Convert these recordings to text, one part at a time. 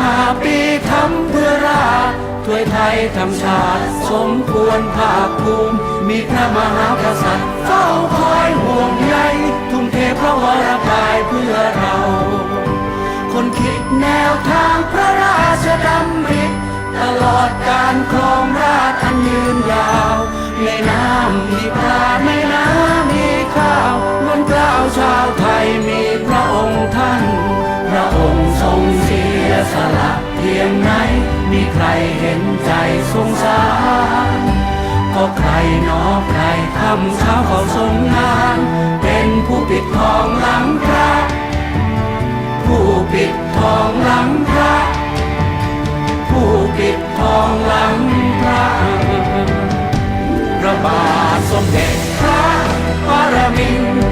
ห้าปีทำเพื่อราถ้วยไทยทำชาติ สมควรภาคภูมิ มีพระมหากษัตริย์เฝ้าคอยห่วงใยทุ่มเทพระวรกายเพื่อเรา คนคิดแนวทางพระราชดำริตลอดการครองราชอันยืนยาว ในน้ำมีปลาในน้ำมีข้าวบนเกล้าวชาวไทยมีพระองค์ท่าน พระองค์ทรง สละเพียงไหน มีใครเห็นใจสงสารก็ใครนอใครทำเช้าเขาทรงงาน เป็นผู้ปิดทองหลังพระ ผู้ปิดทองหลังพระ ผู้ปิดทองหลังพระพระบาทสมเด็จพระปรมินท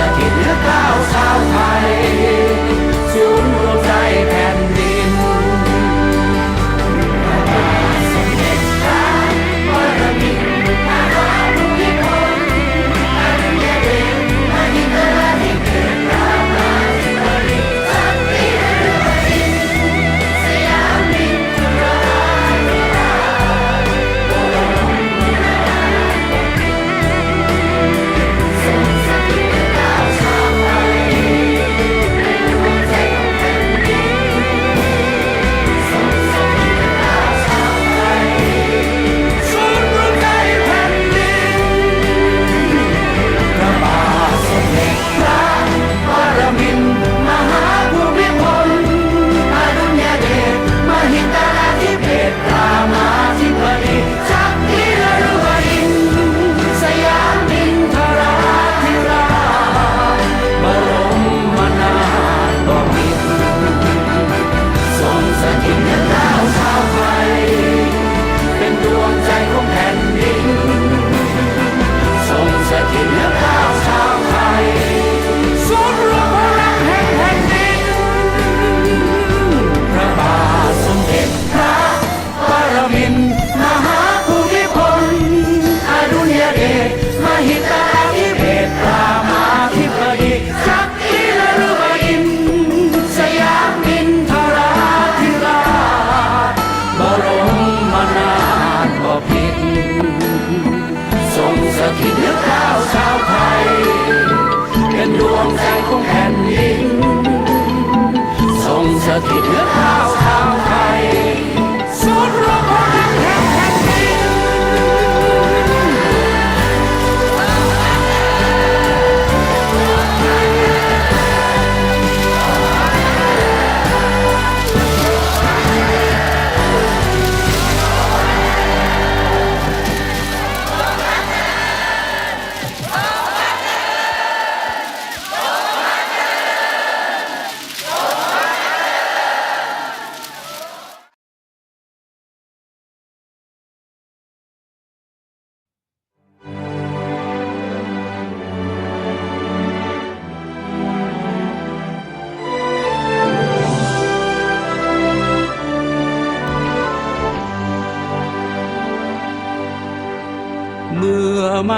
ท and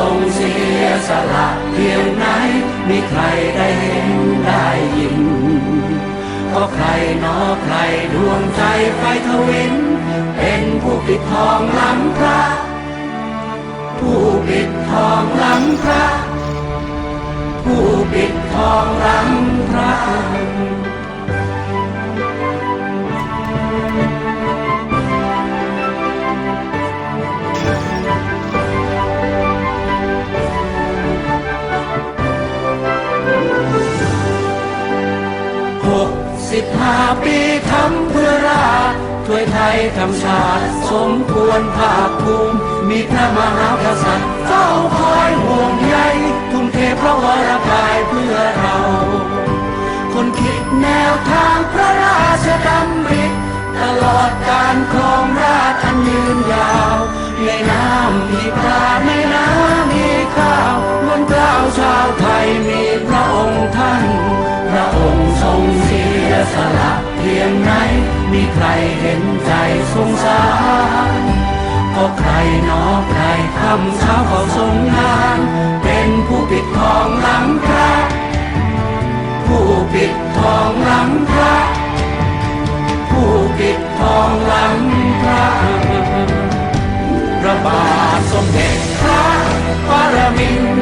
ทรงเสียสละเพียงไหนมีใครได้เห็นได้ยินก็ใครนอใครดวงใจไฟทวิน เป็นผู้ปิดทองหลังพระ ผู้ปิดทองหลังพระ ผู้ปิดทองหลังพระ ยไทยทำชาติสมควรภาคภูมิ มีพระมหากษัตริย์เฝ้าคอยห่วงใยทุ่มเทพระวรกายเพื่อเรา คนคิดแนวทางพระราชดำริตลอดการครองราชอันยืนยาว ในน้ำมีปลาในน้ำมีข้าวล้วนเกล้าวชาวไทยมีพระองค์ท่าน พระองค์ทรงเสียสละเพียงไหน มีใครเห็นใจสงสาร ก็ใครนอใครทำเช้าเฝ้าทรงงาน เป็นผู้ปิดทองหลังพระ ผู้ปิดทองหลังพระ ผู้ปิดทองหลังพระพระบาทสมเด็จพระปรมินท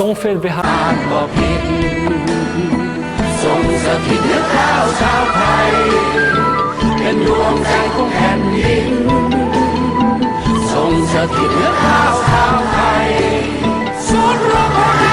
ต้องเฟ้นไปหาอ่บอกผิดทรงสถิตเนื้อข้าวชาวไทย เป็นดวงใจของแผ่นดินทรงสถิตเนื้อข้าวชาวไทยสุดรบ